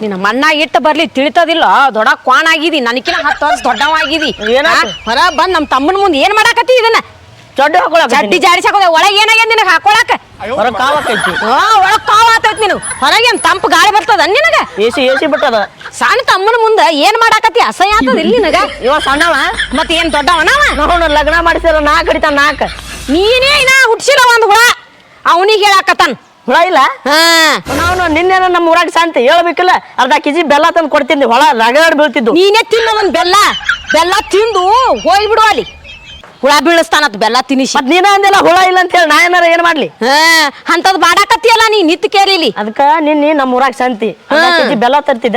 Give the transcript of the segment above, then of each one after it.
ನಿನ್ನ ಮಣ್ಣ ಇಟ್ಟು ಬರ್ಲಿ ತಿಳಿತದಿಲ್ಲ. ದೊಡ್ಡ ಕ್ವಾನ್ ಆಗಿದಿ ನನಕಿನ ಹತ್ತು ವರ್ಷ ದೊಡ್ಡವಾಗಿದಿ ಏನಾತು? ಹೊರ ಬಂದ್ ನಮ್ಮ ತಮ್ಮನ ಮುಂದೆ ಏನ್ ಮಾಡಾಕತ್ತಿ ಇದನ್ನ? ಚಡ್ಡಿ ಹಾಕೊಳಕ ಚಡ್ಡಿ ಹಾಕೋದ ಹಾಕೋದೆ ಒಳಗೆ ಏನಾಗ್ಯದ ನಿನಗೆ ಹಾಕೊಳಕ? ಹೊರ ಕಾವಕ್ಕೈತಿ ಹಾ ಒಳಗ್ ಕಾವ್ ಆತೈತಿ ನೀನು. ಹೊರಗೆ ಏನ್ ತಂಪು ಗಾಳಿ ಬರ್ತದ ನಿನಗ? ಎಸಿ ಎಸಿ ಬಿಟ್ಟದ. ಸಣ್ಣ ತಮ್ಮನ ಮುಂದೆ ಏನ್ ಮಾಡಾಕತ್ತಿ? ಅಸಹ್ಯ ಆತದ ಇಲ್ಲಿ ನಿನಗ? ಇವ ಸಣ್ಣವ. ಮತ್ತೆ ಏನ್ ದೊಡ್ಡವನವ ನೋಡ ಲಗ್ನ ಮಾಡಿಸಲ್ಲ ನಾಲ್ಕು ಹಿಡಿತಾನ ನಾಲ್ಕು ನೀನೇ ಇನ್ನ ಹುಟ್ಸಿಲ್ಲ ಒಂದ್ ಹುಳ. ಅವನಿಗೆ ಹೇಳಾಕತ್ತಾನ. ಹುಳ ಇಲ್ಲ? ಹಾ. ನಾವು ನಿನ್ನೆ ನಮ್ಮ ಊರಾಗ ಶಾಂತಿ ಹೇಳ್ಬೇಕಿಲ್ಲ. ಅರ್ಧ ಕೆಜಿ ಬೆಲ್ಲ ತಂದು ಕೊಡ್ತೀನಿ. ಹೊಳ ರಗಡ್ ಬೀಳ್ತಿದ್ದು. ನೀನೇ ತಿನ್ನ ಒಂದ್ ಬೆಲ್ಲ? ಬೆಲ್ಲ ತಿಂದು ಹೋಗ್ಬಿಡು ಅಲ್ಲಿ. ಹುಳ ಬೀಳಿಸ್ತಾನತ್ ಬೆಲ್ಲ ತಿನಿಸಿ. ಮತ್ ನೀನ ಅಂದಿಲ್ಲ ಹುಳ ಇಲ್ಲ ಅಂತ ಹೇಳಿ ನಾ ಏನಾರ ಏನ್ ಮಾಡ್ಲಿ? ಹಾ ಅಂತದ್ ಬಾಡಾಕತ್ತಿಯಲ್ಲ ನೀ ನಿತ್ ಕೇರಿಲಿ ಅದಕ್ಕ ನಿನ್ನೆ ನಮ್ಮ ಊರಾಗ ಶಾಂತಿ. ಅರ್ಧ. ಕೆಜಿ ಬೆಲ್ಲ ತರ್ತಿದ್ದ.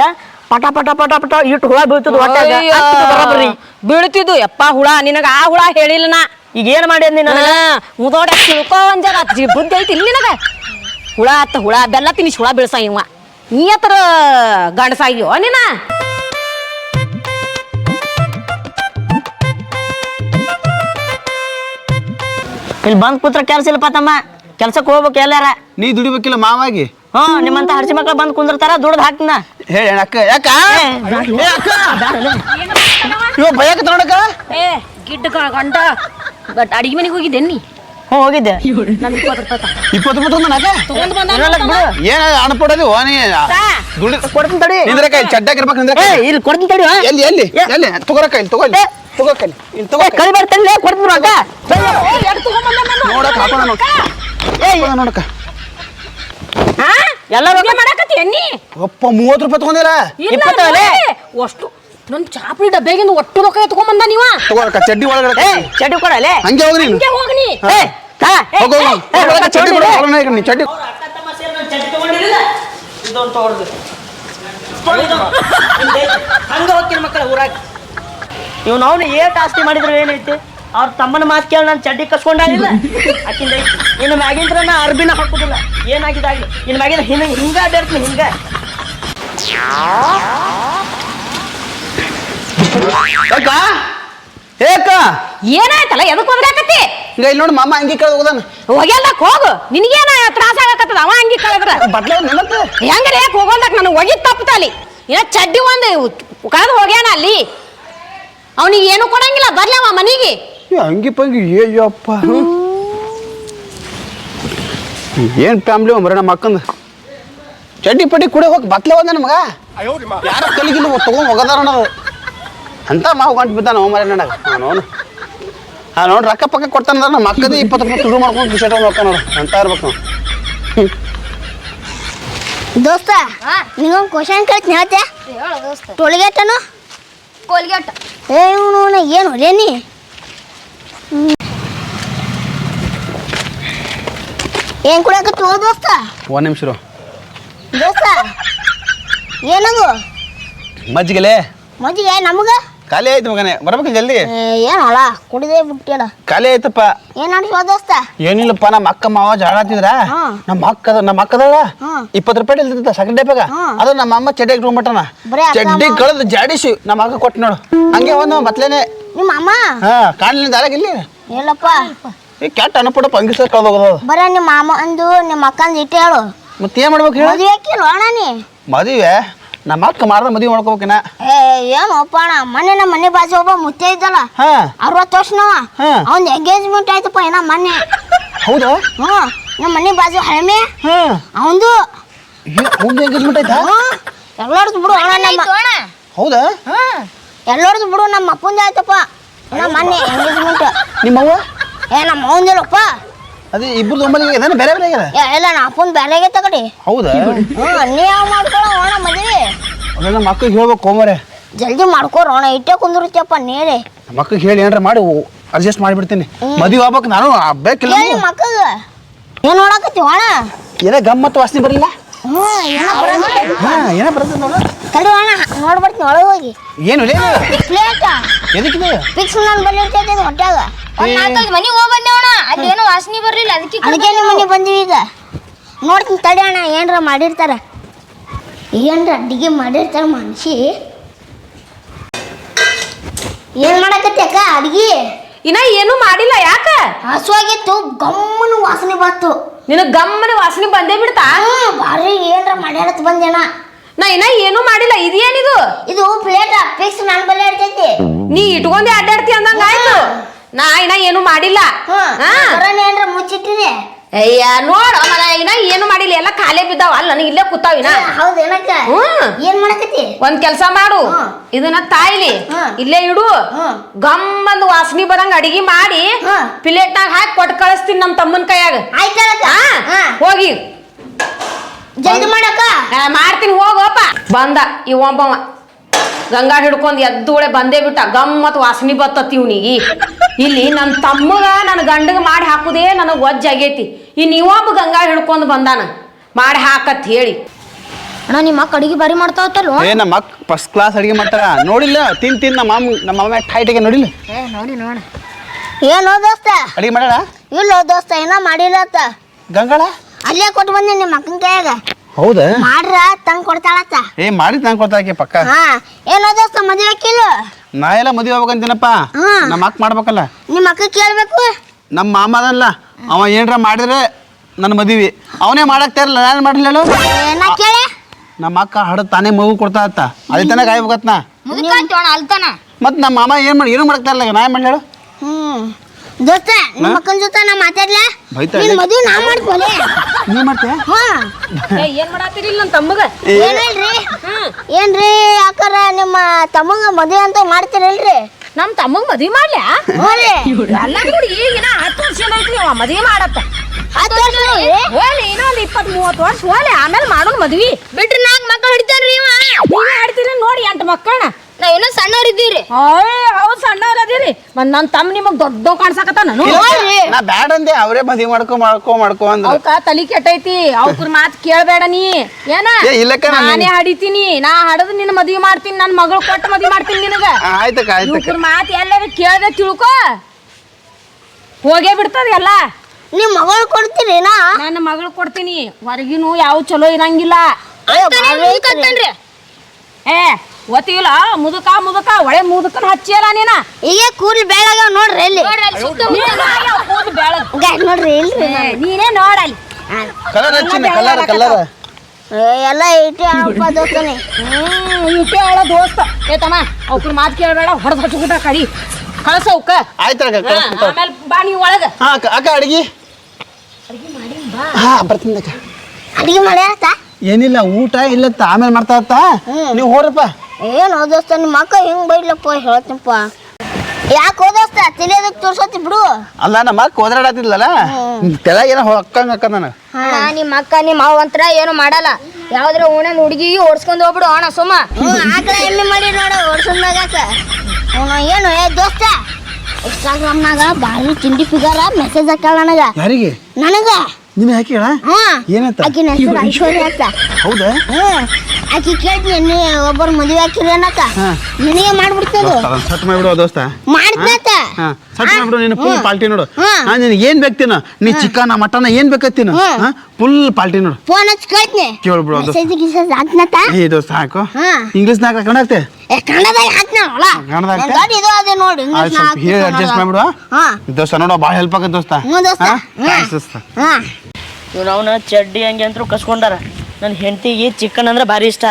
ಪಟ ಪಟ ಪಟ ಪಟ ಇಟ್ಟು ಹುಳ ಹೊಟ್ಯಾಗ. ಅಷ್ಟು ಬರಾಬರಿ. ಬೀಳ್ತಿದ್ದು. ಯಪ್ಪ ಹುಳ ನಿನಗ ಆ ಹುಳ ಹೇಳಿಲ್ಲ ನಾ. ಈಗ ಏನ್ ಮಾಡ್ಯಾನ್ ನಿನ್ನ ಮುದೋಡ ತಿಳ್ಕೊ ಒಂದ್ ಜರ ಜಿ- ಬುದ್ಧಿ ಐತಿ ಇಲ್ಲಿ ನಿನಗ. ಹುಳ ಆತ ಹುಳ ಬೆಲ್ಲ ತಿನಿಸಿ ಹುಳ ಬೀಳ್ಸ ಇವ. ನೀ ಹತ್ರ ಗಂಡಸಾಗ್ಯೋ ನೀನ? ಇಲ್ಲಿ ಬಂದ್ ಕೂತ್ರ ಕೆಲ್ಸ ಇಲ್ಲಪ್ಪ ತಮ್ಮ. ಕೆಲ್ಸಕ್ಕೆ ಹೋಗ್ಬೇಕು ಎಲ್ಲಾರ. ನೀ ದುಡಿಬೇಕಿಲ್ಲ ಮಾವಾಗಿ? ಹಾ ನಿಮ್ಮಂತ ಹರ್ಸಿ ಮಕ್ಳು ಬಂದ್ ಕುಂದಿರ್ತಾರ ದುಡ್ದು ಹಾಕ್ತಿನ ಹೇಳಿ ಅಕ್ಕ ಯಾಕ? ಏ. ಅಕ್ಕ! ಇವ ಭಯಕ್ಕೆ ತಗೊಂಡಕ್ಕ? ಏ ಗಿಡ್ಡ ಗಂಟ ಗಂಡ. ಬಟ್ ಅಡಿಗೆ ಮನೆಗೆ ಹೋಗಿದ್ದೆ ನೀ? ಹ್ಞೂ ಹೋಗಿದ್ದೆ. ಇಪ್ಪತ್ತು ರೂಪಾಯಿ ತಂದ ಏನ ನೀ ದುಡಿ ಕೊಡ್ತೀನಿ ತಡಿ. ನಿಂದ್ರಕ ಇಲ್ಲಿ ಚಡ್ಡಾಕ ಇರ್ಬೇಕು ನಿಂದ್ರಕ ಏ ಇಲ್ಲಿ ಕೊಡ್ತೀನಿ ತಡಿ ಎಲ್ಲಿ ಎಲ್ಲಿ ಎಲ್ಲಿ? ತಗೋರಕ್ಕ ಇಲ್ಲಿ ತಗೋ ಇಲ್ಲಿ. ತಗೋಕ ಇಲ್ಲಿ ಇಲ್ಲಿ ತಗೋ ಕರಿ ಬರ್ತೇನೆ ಕೊಡ್ತೀನಿ ಅಕ್ಕ. ನೋಡಕ್ಕ ಹಾಕೋಣ ನೋಡ ಏ ಎಲ್ಲ ರೊಕ್ಕ ಮಾಡಾಕತ್ತಿ ನೀ ಒಪ್ಪ ಮೂವತ್ತು ರೂಪಾಯಿ ತಗೊಂಡಿರ ಇಲ್ಲ ಇಪ್ಪತ್ತು ಅಷ್ಟು. ನನ್ನ ಚಾಪಡಿ ಡಬ್ಬೇಗಿಂದ ಒಟ್ಟು ರೊಕ್ಕ ಎತ್ಕೊಂಡ್ ಬಂದ ನೀವ ತಗೋರಕ ಚಡ್ಡಿ ಒಳಗಡೆ ಏ ಚಡ್ಡಿ ಕೊಡಲೆ ಹಂಗೆ ಹೋಗ್ರಿ ನೀನು. ಹೋಗ್ನಿ ಏ ತಾ ಹೋಗು ಹೋಗು. ಏ, ರೊಕ್ಕ ಚಡ್ಡಿ ಕೊಡು ನೀ ಹಂಗ ಹೋಗ್ತೀನಿ ಮಕ್ಕಳ ಊರಾಗ. ಇವ್ನು ಅವನು ಏಟ್ ಆಸ್ತಿ ಮಾಡಿದ್ರು ಏನೈತಿ? ಅವ್ರ ತಮ್ಮನ ಮಾತು ಕೇಳಿ ನಾನು ಚಡ್ಡಿ ಕಸ್ಕೊಂಡಾಗಿಲ್ಲ. ಆಕಿಂದ ಐತಿ ಇನ್ನು ಮ್ಯಾಗಿಂದ್ರ ನಾ ಅರ್ಬಿನ ಹಾಕುದಿಲ್ಲ. ಏನಾಗಿದಾಗ್ಲಿ? ಇನ್ನು ಮ್ಯಾಗಿಂದ ಹಿಂಗ ಹಿಂಗ ಅಡ್ಡಾಡ್ತೀನಿ ಹಿಂಗ. ಅಕ್ಕ ಏ ಅಕ್ಕ ಏನಾಯ್ತಲ್ಲ ಎದಕ್ ಹೋಗ್ರಾಕತ್ತಿ ಈಗ ಇಲ್ಲಿ ನೋಡಿ ಮಾಮ ಅಂಗಿ ಕೇಳಿ ಹೋಗೋದಾನ. ಹೋಗ್ಯಾಲ್ದಕ್ ಹೋಗು. ನಿನಗೇನ ತ್ರಾಸ ಆಗಕತ್ತದ? ಅವ ಅಂಗಿ ಕಳೆದ್ರ ಬಟ್ಲ ನೆನತ್ತ ಹೆಂಗ್ರೆ ಯಾಕೆ ಹೋಗೋದಕ್ ನನಗೆ ಹೋಗಿ ತಪ್ಪತಲಿ ಇನ್ನ ಚಡ್ಡಿ ಒಂದು ಕಳೆದು ಹೋಗ್ಯಾನ ಅಲ್ಲಿ. ಅವನಿಗೆ ಏನು ಕೊಡಂಗಿಲ್ಲ? ಬರ್ಲವ ಮನಿಗೆ. ಅಂಗಿ ಪಂಗಿ ಏಯ್ಯಪ್ಪ ಏನ್ ಫ್ಯಾಮ್ಲಿ ಮರ ನಮ್ಮ ಅಕ್ಕಂದ ಚಡ್ಡಿ ಪಡ್ಡಿ ಕುಡಿ ಹೋಗಿ ಬತ್ಲೆ ಹೋದ ನಮಗ? ಯಾರ ಕಲಿಗಿಲ್ಲ ತಗೊಂಡ್ ಹೋಗದಾರ ಅನ್ನೋದು. ಅಂತ ಮಾವು ಗಂಟು ಬಿದ್ದಾನ ಮರ ನನಗ. ನಾನು ಹಾ ನೋಡಿ ರೊಕ್ಕ ಪಕ್ಕ ಕೊಡ್ತಾನ ನಮ್ಮ ಅಕ್ಕದ ಇಪ್ಪತ್ತು ರೂಪಾಯಿ ಶುರು ಮಾಡ್ಕೊಂಡು ಟಿ ಶರ್ಟ್ ಹೋಗ್ತಾನ ನೋಡ್ರಿ. ಅಂತ ಇರ್ಬೇಕು ನಾವು. ದೋಸ್ತ ನಿಂಗೊಂದು ಕ್ವಶನ್ ಕೇಳ್ತೀನಿ ಹೇಳ್ತೆ ಟೋಲ್ಗೇಟನು? ಕೋಲ್ಗೇಟ್. ಏ ಇವನು ಏನು ರೇನಿ ಏನ್ ಕುಡಿಯಕತ್ತು ದೋಸ್ತ? ಒಂದು ನಿಮಿಷ ಇರು. ದೋಸ್ತ ಏನದು? ಮಜ್ಜಿಗೆಲೆ? ಮಜ್ಜಿಗೆ ನಮಗ? ಖಾಲಿ ಆಯ್ತು ಮಗನೇ ಬರ್ಬೇಕು ಜಲ್ದಿ? ಏನಲ್ಲ ಕುಡಿದೇ ಬಿಟ್ಟಿಲ್ಲ ಖಾಲಿ ಆಯ್ತಪ್ಪ. ಏನ್ ಅನ್ಸೋ ದೋಸ್ತ? ಏನಿಲ್ಲಪ್ಪ ನಮ್ಮ ಅಕ್ಕ ಮಾವ ಜಾಡಾತಿದ್ರ. ನಮ್ಮ ಅಕ್ಕದ ನಮ್ಮ ಅಕ್ಕದಾಗ. ಇಪ್ಪತ್ತು ರೂಪಾಯಿ ಇಲ್ದಿತ್ತ ಸಕ್ಕರೆ ಡೇಪಾಗ. ಅದು ನಮ್ಮ ಅಮ್ಮ ಚಡ್ಡಿ ಇಟ್ಕೊಂಡ್ಬಿಟ್ಟನ ಬರೀ ಅಕ್ಕ ಚಡ್ಡಿ. ಕಳೆದು ಜಾಡಿಸಿ ನಮ್ಮ ಅಕ್ಕ ಕೊಟ್ಟು ನೋಡು. ಹಂಗೆ ಒಂದು ಮತ್ಲೇನೆ. ನಿಮ್ಮ ಅಮ್ಮ? ಹಾ ಕಾಲಿನ ದಾರಾಗ ಇಲ್ಲಿ? ಇಲ್ಲಪ್ಪ. ಈ ಕೆಟ್ಟ ಅನ್ಪಡಪ್ಪ ಹಂಗೆ ಸರ್ ಕಳ್ದು ಹೋಗೋದು. ಬರೀ ನಿಮ್ಮ ಮಾಮ ಅಂದು ನಿಮ್ಮ ಅಕ್ಕಂದು ಇಟ್ಟು ಹೇಳು. ಮತ್ತೆ ಏನ್ ಮಾಡ್ಬೇಕು ಹೇಳಿ? ಮದುವೆ ಮದುವೆ? ನಮ್ಮ ಅಕ್ಕ ಮಾಡ್ದ ಮದುವೆ ಮಾಡ್ಕೋಬೇಕಿನ ಏ ಏನು ಅಪ್ಪ ಅಣ್ಣ ಮೊನ್ನೆ ನಮ್ಮ ಮನೆ ಬಾಜು ಒಬ್ಬ ಮುತ್ತೆ ಇದ್ದಲ್ಲ ಹಾ. ಅರವತ್ತು ವರ್ಷನವ. ಹಾ. ಅವ್ನ ಎಂಗೇಜ್ಮೆಂಟ್ ಆಯ್ತಪ್ಪ ಏನ ಮೊನ್ನೆ. ಹೌದು? ಹ್ಞೂ ನಮ್ಮ ಮನೆ ಬಾಜು ಹಳಮೆ. ಹಾ. ಅವಂದು ಅವ್ನು ಎಂಗೇಜ್ಮೆಂಟ್ ಆಯ್ತಾ? ಹ್ಞೂ ಎಲ್ಲರದು ಬಿಡು ಅಣ್ಣ ನಮ್ಮ ಹೌದಾ? ಎಲ್ಲರದು ಬಿಡು ನಮ್ಮ ಅಪ್ಪಂದು ಆಯ್ತಪ್ಪ. ನಮ್ಮ ಮೊನ್ನೆ ಎಂಗೇಜ್ಮೆಂಟ್ ನಿಮ್ಮವ್ವ? ಏ ನಮ್ಮ ಅವಂದಿಲ್ಲಪ್ಪ ಅದೇ ಇಬ್ರು ಒಮ್ಮಲಿಗೆ ಇದೇನು ಬೇರೆ ಬೇರೆ ಆಗ್ಯದ ಏ ಇಲ್ಲ ನಾ ಅಪ್ಪನ ಬೇರೆಗೆ ತಗಡಿ. ಹೌದಾ? ಹ್ಞೂ ನೀ ಯಾವ ಮಾಡ್ಕೊಳ್ಳೋ ಅಣ್ಣ ಮದುವೆ. ಅದೇ ನಮ್ಮ ಹೇಳ್ಬೇಕು ಕೋಮರೆ ಜಲ್ದಿ ಮಾಡ್ಕೋರು ಅಣ್ಣ ಇಟ್ಟೆ ಕುಂದಿರುತ್ತಪ್ಪ ನೀರೇ ಅಕ್ಕಗೆ ಹೇಳಿ ಏನಾರ ಮಾಡಿ ಅಡ್ಜಸ್ಟ್ ಮಾಡಿಬಿಡ್ತೀನಿ. ಮದುವೆ ಆಗ್ಬೇಕು ನಾನು ಬೇಕಿಲ್ಲ ಕೇಳಿ ಏನ್ ನೋಡಕತ್ತೀವ ಅಣ್ಣ ಏನ ಗಮ್ಮತ್ತು ವಾಸನೆ ಬರಲಿಲ್ಲ ಹ್ಞೂ ಏನೋ ಬರೋದು ಹಾ ಏನ ಬರ್ತದೆ ನೋಡ. ತಡಿ ಅಣ್ಣ ನೋಡ್ಬರ್ತೀನಿ ಒಳಗೆ ಹೋಗಿ ಏನು ಲೇ ಪ್ಲೇಟ ಎದಕ್ಕಿದೆ ಫಿಕ್ಸ್ ನಾನು ಬಲ್ಲಿ ಇರ್ತೈತೆ ಇದು ಹೊಟ್ಯಾಗ. ಒಂದ್ ಮನೆಗೆ ಹೋಗಿ ಹೋಗ್ ಬಂದೇವಣ ಅದೇನೋ ವಾಸನೆ ಬರ್ಲಿಲ್ಲ ಅದಕ್ಕೆ ಅದಕ್ಕೆ ನಿಮ್ಮ ಮನೆ ಬಂದೀವಿ ಈಗ. ನೋಡ್ತೀನಿ ತಡಿ ಅಣ್ಣ ಏನರ ಮಾಡಿರ್ತಾರ. ಏನರ ಅಡ್ಡಿಗೆ ಮಾಡಿರ್ತಾರ ಮನ್ಸಿ ಏನು ಮಾಡಕತ್ತೆ ಅಕ್ಕ ಅಡ್ಗೆ? ಇನ್ನ ಏನು ಮಾಡಿಲ್ಲ ಯಾಕ? ಹಸುವಾಗಿತ್ತು ಗಮ್ಮನ ವಾಸನೆ ಬಂತು. ನಿನಗ್ ಗಮ್ಮನ ವಾಸನೆ ಬಂದೇ ಬಿಡ್ತಾ? ಭಾರಿ ಏನ್ರ ಮಾಡ್ಯಾರತ್ ಬಂದೇನ ನಾ ಇನ್ನ ಏನೂ ಮಾಡಿಲ್ಲ ಇದೇನಿದು? ಇದು ಪ್ಲೇಟ್ ಫಿಕ್ಸ್ ನನ್ ಬಲ್ಲಿ ಇರ್ತೈತಿ. ನೀ ಇಟ್ಕೊಂಡೆ ಅಡ್ಡಾಡ್ತಿ ಅಂದಂಗ ಆಯ್ತು. ನಾ ಇನ್ನ ಏನು ಮಾಡಿಲ್ಲ. ಹಾ? ಏನ್ರ ಮುಚ್ಚಿಟ್ಟಿದೆ ಅಯ್ಯ ನೋಡ ಮರ ಇನ್ನ ಏನು ಮಾಡಿಲ್ಲ ಎಲ್ಲ ಖಾಲಿ ಬಿದ್ದಾವ. ಅಲ್ಲ ನನಗೆ ಇಲ್ಲೇ ಕೂತಾವಿನ ಹೌದು ಏನಕ್ಕ. ಏನ್ ಮಾಡಕತ್ತಿ? ಒಂದ್ ಕೆಲಸ ಮಾಡು. ಇದನ್ನ ತಾಯಿಲಿ. ಇಲ್ಲೇ ಇಡು. ಗಮ್ ಗಮ್ಮಂದ್ ವಾಸನಿ ಬರಂಗ ಅಡಿಗೆ ಮಾಡಿ ಪ್ಲೇಟ್ ಪ್ಲೇಟ್ನಾಗ ಹಾಕಿ ಕೊಟ್ಟು ಕಳಿಸ್ತೀನಿ ನಮ್ಮ ತಮ್ಮನ ಕೈಯಾಗ? ಹಾ. ಹೋಗಿ. ಜಲ್ದಿ ಮಾಡಕ್ಕ? ಆ, ಮಾಡ್ತೀನಿ ಹೋಗಪ್ಪ. ಬಂದ. ಈ ಒಬ್ಬವ ಗಂಗಾ ಹಿಡ್ಕೊಂಡ್ ಎದ್ದುಳೆ ಬಂದೇ ಬಿಟ್ಟ. ಗಮ್ಮತ್ ವಾಸನಿ ಬತ್ತತಿ ಇವ್ನಿಗೆ. ಇಲ್ಲಿ ನನ್ನ ತಮ್ಮಗ ನನ್ನ ಗಂಡಗ ಮಾಡಿ ಹಾಕುದೇ ನನಗೆ ಒಜ್ಜ ಆಗೈತಿ ಇನ್ನು ಇವೊಬ್ಬ ಗಂಗಾ ಹಿಡ್ಕೊಂಡು ಬಂದಾನ. ಮಾಡಿ ಹಾಕತ್ ಹೇಳಿ. ಅಣ್ಣ ನಿಮ್ಮ ಅಕ್ಕ ಅಡಿಗೆ ಬಾರಿ ಮಾಡ್ತಾ ಹೋತಲ್ವ ಏ ನಮ್ಮ ಅಕ್ಕ ಫಸ್ಟ್ ಕ್ಲಾಸ್ ಅಡಿಗೆ ಮಾಡ್ತಾರ ನೋಡಿಲ್ಲ? ತಿನ್ ತಿನ್ ನಮ್ಮ ಮಾಮ ನಮ್ಮ ಮಾಮ ಟೈಟಿಗೆ ನೋಡಿಲ್ಲ? ಏ ನೋಡಿ ನೋಡ. ಏನೋ ದೋಸ್ತ? ಅಡಿಗೆ ಮಾಡಾಳ? ಇಲ್ಲೋ ದೋಸ್ತ ಏನೋ ಮಾಡಿಲ್ಲ ಅತ್ತ. ಗಂಗಾಳ? ಅಲ್ಲೇ ಕೊಟ್ಟು ಬಂದೆ ನಿಮ್ಮ ಅಕ್ಕನ ಕೈಯಾಗ. ಹೌದಾ? ಮಾಡ್ರ ತಂಗ್ ಕೊಡ್ತಾಳತ್ತ ಏ ಮಾಡಿ ತಂಗ್ ಕೊಡ್ತಾಕೆ ಪಕ್ಕ. ಹಾ ಏನೋ ದೋಸ್ತ ಮದ್ವೆ ಹಾಕಿಲ್ಲ? ನಾ ಎಲ್ಲ ಮದುವೆ ಆಗ್ಬೇಕಂತೀನಪ್ಪ. ನಮ್ಮ ಅಕ್ಕ ಮಾಡ್ಬೇಕಲ್ಲ. ನಿಮ್ಮ ಅಕ್ಕ ಕೇಳ್ಬೇಕು. ನಮ್ಮ ಮಾಮದಲ್ಲ ಅವ ಏನ್ರ ಮಾಡಿದ್ರೆ ನನ್ನ ಮದುವೆ. ಅವನೇ ಮಾಡಕ್ತಾ ಇರಲ್ಲ ನಾನು ಮಾಡಲಿಲ್ಲ ಹೇಳು. ಏನ ಕೇಳೆ? ನಮ್ಮ ಅಕ್ಕ ಹಡದ್ ತಾನೇ ಮಗು ಕೊಡ್ತಾ ಅತ್ತ ಅದೇ ತನಕ ಕಾಯ್ಬೇಕತ್ ನಾ ಮುದುಕಾಯ್ತು ಅಣ್ಣ ಅಲ್ತಾನ ಮತ್ತೆ ನಮ್ಮ ಮಾಮ ಏನು ಮಾಡಿ ಏನು ಮಾಡಕ್ತಾ ಇರಲ್ಲ ನಾ ಏನು ಮಾಡಿ ಹೇಳು. ಹ್ಮ್. ದೋಸ್ತ ನಿಮ್ಮ ಅಕ್ಕನ ಜೊತೆ ನಾ ಮಾತಾಡ್ಲಾ. ನಿನ್ ಮದ್ವೆ ನಾ ಮಾಡ್ಕೊಲೆ. ನೀ ಮಾಡ್ತೀಯ? ಹಾ. ಏನ್ ಮಾಡಾತಿರಿಲ್ಲ ನನ್ನ ತಮ್ಮಗ? ಏನಲ್ರಿ ಏನ್ರಿ ಯಾಕಾರ ನಿಮ್ಮ ತಮ್ಮಗ ಮದುವೆ ಅಂತ ಮಾಡ್ತೀರಲ್ರಿ? ನಮ್ಮ ತಮ್ಮಗೆ ಮದುವೆ ಮಾಡ್ಲ್ಯಾ ಹೋಲಿ ಅಲ್ಲ ಕೂಡಿ ಈಗಿನ ಹತ್ತು ವರ್ಷ ಐತಿ ನೀವು ಮದುವೆ ಮಾಡತ್ತ. ಹತ್ತು ವರ್ಷ. ಹೋಲಿ ಇನ್ನೊಂದ್ ಇಪ್ಪತ್ ಮೂವತ್ತು ವರ್ಷ ಹೋಲಿ ಆಮೇಲೆ ಮಾಡೋಣ ಮದುವೆ. ಬಿಟ್ರಿ ನಾಲ್ಕು ಮಕ್ಕಳು ಹಿಡಿತಾನ್ರಿ ಇವ. ನೀವೇ ಆಡ್ತೀರಿ ನೋಡಿ ಎಂಟು ಮಕ್ಕಳನ್ನ ನಾವ್ ಇನ್ನೂ ಸಣ್ಣವ್ರಿದ್ದೀರಿ. ಅಯ್ಯ ಹೌದು ಸಣ್ಣವ್ರ ಅದಿರಿ ಮತ್ ನನ್ ತಮ್ಮ ನಿಮಗ್ ದೊಡ್ಡ ಕಾಣ್ಸಕತ್ತ ನಾನು? ನಾ ಬ್ಯಾಡ ಅಂದೆ ಅವರೇ ಮದುವೆ ಮಾಡ್ಕೊ ಮಾಡ್ಕೊ ಮಾಡ್ಕೊ ಅಂದ್ರು. ಅವಕ್ಕ ತಲಿ ಕೆಟ್ಟೈತಿ. ಅವ್ರ ಮಾತ್ ಕೇಳ್ಬೇಡ ನೀ. ಏನ? ಏ, ಇಲ್ಲಕ್ಕ ನಾನು- ನಾನೇ ಹಡಿತೀನಿ. ನಾ ಹಡದ್ ನಿನ್ನ ಮದ್ವಿ ಮಾಡ್ತೀನಿ ನನ್ ಮಗಳು ಕೊಟ್ಟು ಮದ್ವಿ ಮಾಡ್ತೀನಿ ನಿನಗ. ಆಯ್ತಕ್ಕ ಆಯ್ತಕ್ಕ ಇವ್ರ ಮಾತ್ ಎಲ್ಲಾರ ಕೇಳ್ದೆ ತಿಳ್ಕೊ. ಹೋಗೇ ಬಿಡ್ತದ ಎಲ್ಲ. ನಿಮ್ ಮಗಳು ಕೊಡ್ತೀನಿ ನಾ? ನನ್ನ ಮಗಳು ಕೊಡ್ತೀನಿ. ಹೊರಗಿನೂ ಯಾವ ಚಲೋ ಇರಂಗಿಲ್ಲ. ಅಂತಾನೆ ಮುದುಕತ್ತನ್ರಿ ಏ ಒತ್ತಿಲ್ಲ ಮುದುಕ ಮುದುಕ ಒಳೆ ಮುದುಕನ ಹಚ್ಚಿಯಲ್ಲ ನೀನ? ಈಗ ಕೂದಲು ಬೆಳಗಾವ ನೋಡ್ರಿ ಆಗ್ಯಾವ ಕೂದ್ಲು ಬೆಳ್ಳಗ್. ನೋಡ್ರಿ ಇಲ್ರಿ ನೀನೇ ನೋಡಲ್ಲಿ. ಕಲರ್ ಹಚ್ಚಿನ ಕಲರ್ ಕಲರ್ ಎಲ್ಲ ಐಟಿ ಅಪ್ಪ ದೋಸ್ತನೇ ಹ್ಮ್ ಇಟ್ಟೆ ಅವಳ ದೋಸ್ತ. ಏ ತಮ್ಮ ಅವ್ರ ಮಾತು ಕೇಳಬೇಡ ಹೊಡೆದು ಹಚ್ಚಿಬಿಟ್ಟ ಕಡಿ. ಕಳ್ಸವ್ಕ ಆಯ್ತು ಕಳ್ಸ್ಬಿಡ್ತಾವ. ಆಮೇಲೆ ಬಾ ನೀ ಒಳಗ. ಹಾ ಅಕ್ಕ ಅಡಿಗೆ. ಅಡಿಗೆ ಹಾ ಬರ್ತೀನಿ ಅಕ್ಕ. ಅಡಿಗೆ ಮಾಡ್ಯಾತ ಏನಿಲ್ಲ ಊಟ ಇಲ್ಲತ್ತ ಆಮೇಲೆ ಮಾಡ್ತಾ ನೀವು ಹೋರಪ್ಪ ಏನು ದೋಸ್ತ ನಿಮ್ಮ ಅಕ್ಕ ಹಿಂಗ್ ಬೈಡ್ಲಪ್ಪ ಹೇಳ್ತೀನಪ್ಪ. ಯಾಕೆ ದೋಸ್ತ ತಿಳಿಯೋದಕ್ಕೆ ತೋರ್ಸತಿ ಬಿಡು. ಅಲ್ಲ ನಮ್ಮ ಅಕ್ಕ ಓದಾಡತ್ತಿದ್ಲಲ್ಲ ತಲೆ ಏನೋ ಹೊಕ್ಕಂಗ ಅಕ್ಕ ನಾನು ನಿಮ್ಮ ಅಕ್ಕ ನಿಮ್ಮ ಮಾವ ಅಂತರ ಏನು ಮಾಡಲ್ಲ. ಯಾವ್ದ್ರ ಓಣೆ ಹುಡುಗಿಗೆ ಓಡ್ಸ್ಕೊಂಡ್ ಹೋಗ್ಬಿಡು ಅಣ್ಣ ಸುಮ್ಮ. ಹ್ಞೂ ಆಕಳ ಎಮ್ಮೆ ಮಾಡಿ ನೋಡು ಅವನು ಏನು ಏ ದೋಸ್ತ? ಇನ್ಸ್ಟಾಗ್ರಾಮ್ನಾಗ ಭಾರಿ ತಿಂಡಿ ಫಿಗರ ಮೆಸೇಜ್ ಹಾಕ್ಯಾಳ ನನಗ. ಯಾರಿಗೆ? ನನಗ. ನಿಮ್ಗೆ ಹಾಕಿ ಹೇಳ ಏನಂತ? ಆಕಿನ ಹೆಸರು ಐಶ್ವರ್ಯ ಅಂತ. ಹೌದಾ? ಹ್ಞೂ ಆಕಿ ಕೇಳ್ತೀನಿ ನೀ ಒಬ್ಬರು ಮದುವೆ ಹಾಕಿರಿ ಅನ್ನಕ. ನಿನಗೆ ಮಾಡ್ಬಿಡ್ತದು ಅದನ್ನ ಸಟ್ ಮಾಡ್ಬಿಡು ದೋಸ್ತ. ಮಾಡ್ತೇತ ಹಾ? ಸಟ್ ಮಾಡ್ಬಿಡು ನೀನು ಫುಲ್ ಪಾಲ್ಟಿ ನೋಡು. ಹಾ. ಹಾ ನಿನಗೆ ಏನ್ ಬೇಕ್ತೀನ ನೀ ಚಿಕನ್ ಮಟನ್ ಏನ್ ಬೇಕತ್ತೀನ ಫುಲ್ ಪಾಲ್ಟಿ ನೋಡು. ಫೋನ್ ಹಚ್ಚಿ ಕೇಳ್ತೀನಿ. ಕೇಳ್ಬಿಡು ಮೆಸೇಜ್ ಗಿಸೇಜ್ ಹಾಕ್ನತ ಏ ದೋಸ್ತ ಹಾಕು. ಹಾ. ಇಂಗ್ಲೀಷ್ನಾಗ ಕನ್ನಡ ಆಗ್ತೆ ಏ ಕನ್ನಡದಾಗ ಹಾಕ್ನ ಅಲ್ಲ ಕನ್ನಡದಾಗ ಹಾಕ್ತೆ? ಇದು ಅದೇ ನೋಡಿ ಆಯ್ತು ಸ್ವಲ್ಪ ಹೇಳಿ ಅಡ್ಜಸ್ಟ್ ಮಾಡ್ಬಿಡು. ಹಾ. ದೋಸ್ತ ನೋಡು ಭಾಳ ಹೆಲ್ಪ್ ಆಗತ್ತೆ ದೋಸ್ತ. ಹ್ಞೂ ದೋಸ್ತ. ಹಾ? ಹ್ಞೂ ದೋಸ್ತ. ಅವನ ಚಡ್ಡಿ ಹಂಗೆ ಅಂತೂ ಕಸ್ಕೊಂಡಾರ. ನನ್ನ ಹೆಂಡತಿಗೆ ಚಿಕನ್ ಅಂದ್ರೆ ಭಾರಿ ಇಷ್ಟ.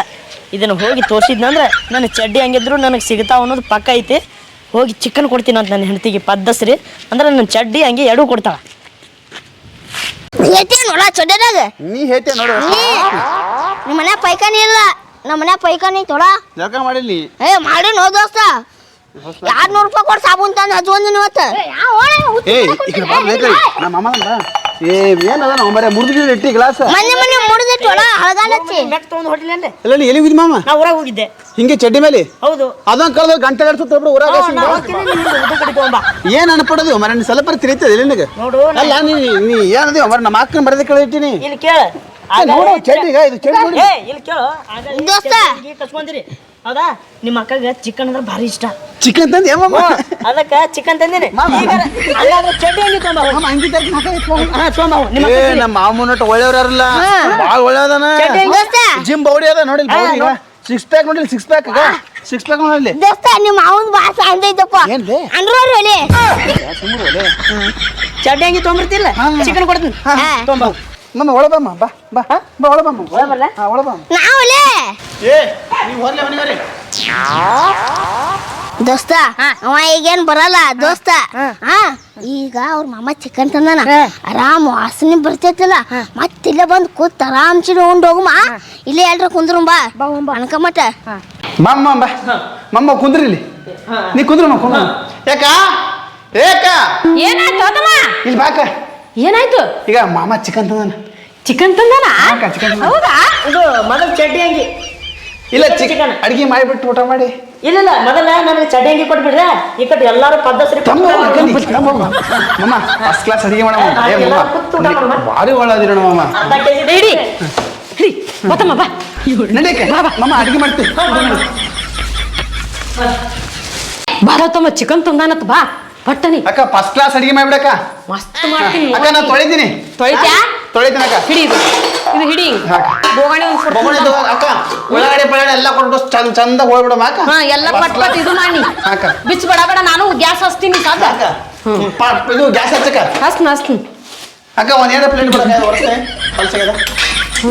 ಇದನ್ನು ಹೋಗಿ ತೋರಿಸಿದ್ನಂದ್ರೆ ನನ್ನ ಚಡ್ಡಿ ಹಂಗಿದ್ರು ನನಗೆ ಸಿಗ್ತಾವ ಅನ್ನೋದು ಪಕ್ಕ ಐತಿ. ಹೋಗಿ ಚಿಕನ್ ಕೊಡ್ತೀನಿ ಅಂತ ನನ್ನ ಹೆಂಡತಿಗೆ ಪದ್ದಸ್ರಿ. ಅಂದ್ರೆ ನನ್ನ ಚಡ್ಡಿ ಹಂಗೆ ಎರಡು ಕೊಡ್ತಾಳ. ಹೇಳ್ತೀನಿ ನೋಡ ಚೊಡ್ಡದಾಗ? ನೀ ಹೇಳ್ತೆ ನೋಡು. ನಿಮ್ಮ ಮನೆ ಪೈಖಾನಿ ಇಲ್ಲ. ನಮ್ಮ ಮನೆ ಪೈಖಾನಿ ತೊಡ ಯಾಕ ಮಾಡಿಲ್ಲಿ ಏ ಮಾಡಿ ನೋ ದೋಸ್ತ. ಎರಡ್ ರೂಪಾಯಿ ಕೊಟ್ಟು ಸಾಬೂನ್ ತಂದು ಹಚ್ಕೊಂದಿನಿ ಇವತ್ತು. ಏ ಈ ಕಡೆ ಬಾ ಬೇಕ್ರಿ. ನಮ್ಮ ಅಂದ ಏ ಏನದ ನಾವು ಮರೆ ಮುರಿದು ಇಟ್ಟಿ ಗ್ಲಾಸ್ ಮೊನ್ನೆ ಮೊನ್ನೆ ಎಲ್ಲಿ ಹೋಗಿದ್ ಮಾಮ ನಾ ಊರಾಗ ಹೋಗಿದ್ದೆ. ಹಿಂಗೆ ಚಡ್ಡಿ ಮೇಲೆ? ಹೌದು. ಅದೊಂದ್ ಕಳೆದ ಗಂಟೆ ಊರಾಗ ಕಡಿ ತಗೊಂಬಾ ಏನ್ ಅನ್ಪಡೋದು? ಮರ ನೀ ಸ್ವಲ್ಪ ನಿನಗೆ? ನೋಡು ಅಲ್ಲ ನೀ ನೀ ಏನದಿ ಮರ ನಮ್ಮ ಅಕ್ಕನ ಬರೆದ ಕಳೆ ಇಟ್ಟಿನಿ ಇಲ್ಲಿ ಕೇಳ. ನೋಡು ಚಡ್ಡಿಗ ಇದು ಚಡ್ಡಿ ನೋಡಿ ಏ ಇಲ್ಲಿ ಕೇಳು. ಆಗ ಈ ದೋಸ್ತ. ಚಡ್ಡಿ ಕಸ್ಕೊಂದಿರಿ ಹೌದಾ? ನಿಮ್ಮ ಅಕ್ಕಗೆ ಚಿಕನ್ ಅಂದ್ರೆ ಭಾರಿ ಇಷ್ಟ. ಚಿಕನ್ ತಂದು ಏಮಮ್ಮ ಅದಕ್ಕ ಚಿಕನ್ ತಂದಿನಿ. ಈಗ ಅಲ್ಲಾದ್ರೆ ಚಡ್ಡಿ ಹಂಗೆ ಅಂಗಿ. ಹಾ. ನಿಮ್ಮ ಏ ಅಕ್ಕಗೆ ನಮ್ಮ ಮಾಮೂನಟ್ಟು ಒಳ್ಳೆಯವ್ರಲ್ಲ ಭಾಳ ಒಳ್ಳೆಯದನ. ಚಡ್ಡಿ ಹಂಗೆ ದೋಸ್ತ. ಜಿಮ್ ಬೌಡಿ ಅದ ನೋಡಿ ಸಿಕ್ಸ್ ಪ್ಯಾಕ್ ನೋಡಿಲ್ಲ ಸಿಕ್ಸ್ ಪ್ಯಾಕ್ ಸಿಕ್ಸ್ ಪ್ಯಾಕ್ ನೋಡಿ ದೋಸ್ತ ನಿಮ್ಮ ಅವನ್ ಭಾಷೆ ಅಂದೈತಪ್ಪ ಏನ್ಲೇ? ಅಂದ್ರೋರು ಒಲೆ ಚಡ್ಡಿ ಹಂಗೆ ತೊಂಬರ್ತಿಲ್ಲ ಚಿಕನ್ ಕೊಡ್ತೀನಿ. ಹಾ. ತೊಗೊಂಬಾ ಹೋಗು. ಒಳ ಒಳಬಮ್ಮ ಬಾ ಬಾ. ಬಾ ಒಳಬಮ್ಮ ಒಳಬಲ್ಲ ಹಾ ಒಳಬಮ್ಮ ನಾವಲೆ? ಏ ನೀವು ಹೋಗ್ಲಿ ಮನೆಗೆ ದೋಸ್ತ ಅವ ಈಗೇನ್ ಬರಲ್ಲ ದೋಸ್ತ. ಹಾ. ಈಗ ಅವ್ರ ಮಾಮ ಚಿಕನ್ ತಂದಾನ. ಆರಾಮ್ ವಾಸನೆ ಬರ್ತೈತಲ್ಲ. ಮತ್ ಬಂದು ಬಂದ್ ಕೂತ್ ಆರಾಮ್ ಚಿಡಿ ಉಂಡ್ ಹೋಗುಮ ಇಲ್ಲೇ ಎಲ್ರ ಕುಂದ್ರು ಬಾ. ಅನ್ಕಮಟ ಮಮ್ಮ ಬಾ. ಮಮ್ಮ ಕುಂದ್ರಿ ಇಲ್ಲಿ. ನೀ ಕುಂದ್ರ ಕುಂದ್ರ. ಯಾಕ ಏಕ? ಏನಾಯ್ತು ಇಲ್ಲಿ ಬಾಕ. ಏನಾಯ್ತು? ಈಗ ಮಾಮ ಚಿಕನ್ ತಂದಾನ. ಚಿಕನ್ ತಂದಾನ? chicken. ಹೌದಾ? ಇದು ಮೊದಲು ಚಡ್ಡಿ ಅಂಗಿ. ಇಲ್ಲ ಚಿಕನ್ ಅಡಿಗೆ ಮಾಡಿಬಿಟ್ಟು ಊಟ ಮಾಡಿ. ಇಲ್ಲ ಇಲ್ಲ ಮೊದಲ ನನಗೆ ಚಡ್ಡಿ ಅಂಗಿ ಕೊಟ್ಬಿಡ್ರೆ ಈ ಕಡೆ ಎಲ್ಲಾರು ಪದ್ಧತಿ ತಮ್ಮ ಮಮ್ಮ ಫಸ್ಟ್ ಕ್ಲಾಸ್ ಅಡಿಗೆ ಮಾಡಮ್ಮ. ಏ ಮಮ್ಮ. ಭಾರಿ ಒಳ್ಳದಿರ ಮಮ್ಮ ಅರ್ಧ ಕೆಜಿ ಹಿಡಿ ಹಿಡಿ ಬತ್ತಮ್ಮ ಬಾ. ನಡೀಕೆ ಮಮ್ಮ ಅಡಿಗೆ ಮಾಡ್ತೀವಿ ಭಾರತಮ್ಮ ಚಿಕನ್ ತಂದಾನತ್ ಬಾ. ಪಟ್ಟನಿ ಅಕ್ಕ ಫಸ್ಟ್ ಕ್ಲಾಸ್ ಅಡಿಗೆ ಮಾಡ್ಬಿಡಕ್ಕ. ಮಸ್ತ್ ಮಾಡ್ತೀನಿ. ಅಕ್ಕ ನಾ ತೊಳಿತೀನಿ. ತೊಳಿತ್ಯಾ? ತೊಳಿತೀನಿ ಅಕ್ಕ ಹಿಡಿ ಇದು. ಇದು ಹಿಡಿ. ಹಾಕ. ಒಂದು ಒಂದ್ ಕೊಡ್ತೀನಿ. ತಗೋ ಅಕ್ಕ ಒಳಗಡೆ ಪಳಗಡೆ ಎಲ್ಲ ಕೊಟ್ಟು ಚಂದ ಚಂದ ಹೋಗ್ಬಿಡಮ್ಮ ಅಕ್ಕ ಹಾ ಎಲ್ಲ ಪಟ್ ಪಟ್ ಇದು ಮಾಡಿ. ಹಾಕ. ಬಿಚ್ಚ ಬಡ ಬೇಡ ನಾನು ಗ್ಯಾಸ್ ಹಚ್ತೀನಿ ಕಾದ ಅಕ್ಕ ಪ- ಇದು ಗ್ಯಾಸ್ ಹಚ್ಚಕ್ಕ ಹಸ್ತೀನಿ ಹಸ್ತೀನಿ ಅಕ್ಕ ಒಂದ್ ಏನಾರ ಪ್ಲೇಟ್ ಬಿಡಕ್ಕ ವರ್ಷೆ ಕಲ್ಸಾಗ್ಯದ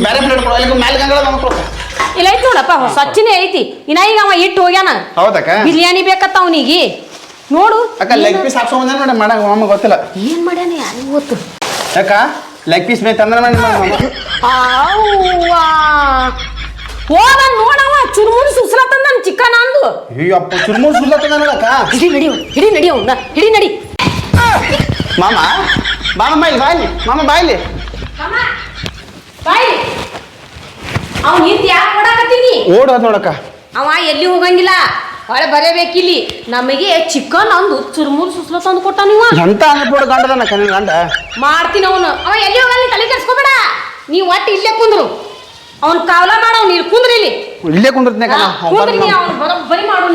ಬೇರೆ ಪ್ಲೇಟ್ ಕೊಡು. ಅಲ್ಲಿ ಮ್ಯಾಲ್ ಗಂಗಳ ಮಕ್ಕಳು ಇಲ್ಲ ಐತಿ ನೋಡಪ್ಪ ಸ್ವಚ್ಛನೇ ಐತಿ. ಇನ್ನ ಈಗ ಅವ ಇಟ್ಟು ಹೋಗ್ಯಾನ. ಹೌದಕ್ಕ. ಬಿರಿಯಾನಿ ಬೇಕತ್ತ ಅವನಿಗೆ. ನೋಡು. ಅಕ್ಕ ಲೆಗ್ ಪೀಸ್ ಹಾಕ್ಸೋ ಬಂದ ನೋಡಿ ಮಾಡಂಗ ಮಮ್ಮ ಗೊತ್ತಿಲ್ಲ. ಏನ್ ಮಾಡ್ಯಾನ ಯಾರಿಗೂ ಗೊತ್ತು? ಯಾಕ ಲೆಗ್ ಪೀಸ್ ಮೇಲೆ ತಂದ್ರೆ ಮಾಡಿ. ಹೋದ ನೋಡವ ಚುರುಮುರು ಸುಸ್ಲತ್ತಂದ ತಂದ ಚಿಕ್ಕನ ಅಂದು. ಅಯ್ಯಪ್ಪ ಚುರ್ಮೂರ್ ಸುಲ್ಲತ್ತದ ನೋಡಕ್ಕ ಹಿಡಿ ನಡಿ ಹಿಡಿ ನಡಿ ಅವ್ನ. ಹಿಡಿ ನಡಿ. ಮಾಮ ಮಾಮ ಬಾಯ್ಲಿ ಬಾಯ್ಲಿ ಮಾಮ ಬಾಯ್ಲಿ ಬಾಯ್. ಅವ್ನ ಹಿಂದ್ ಯಾಕೆ ಓಡಾಕತ್ತೀನಿ? ಓಡೋದ್ ನೋಡಕ್ಕ. ಅವ ಎಲ್ಲಿ ಹೋಗಂಗಿಲ್ಲ? ಹೊಳೆ ಬರೇಬೇಕಿಲ್ಲಿ. ನಮಗೆ ಚಿಕನ್ ಅಂದು ಚುರುಮುರು ಸುಸ್ಲ ತಂದು ಕೊಟ್ಟ ನೀವು ಎಂತ ಗಂಡದನ ಗಂಡ? ಮಾಡ್ತೀನಿ ಅವನು. ಅವ ಎಲ್ಲಿ ಹೋಗಲ್ಲ ನೀ ತಲೆ ಕೆಡ್ಸ್ಕೊಬೇಡ. ನೀ ಒಟ್ಟು ಇಲ್ಲೇ ಕುಂದ್ರು. ಅವ್ನು ಕಾವಲ ಮಾಡೋ ನೀರು ಕುಂದ್ರಿ ಇಲ್ಲಿ. ಇಲ್ಲೇ ಕುಂದಿರ್ತೀನಿ ಕುಂದ್ರಿ ಬರಿ ಅವ್ನು ಬರೋಬ್ಬರಿ ಮಾಡು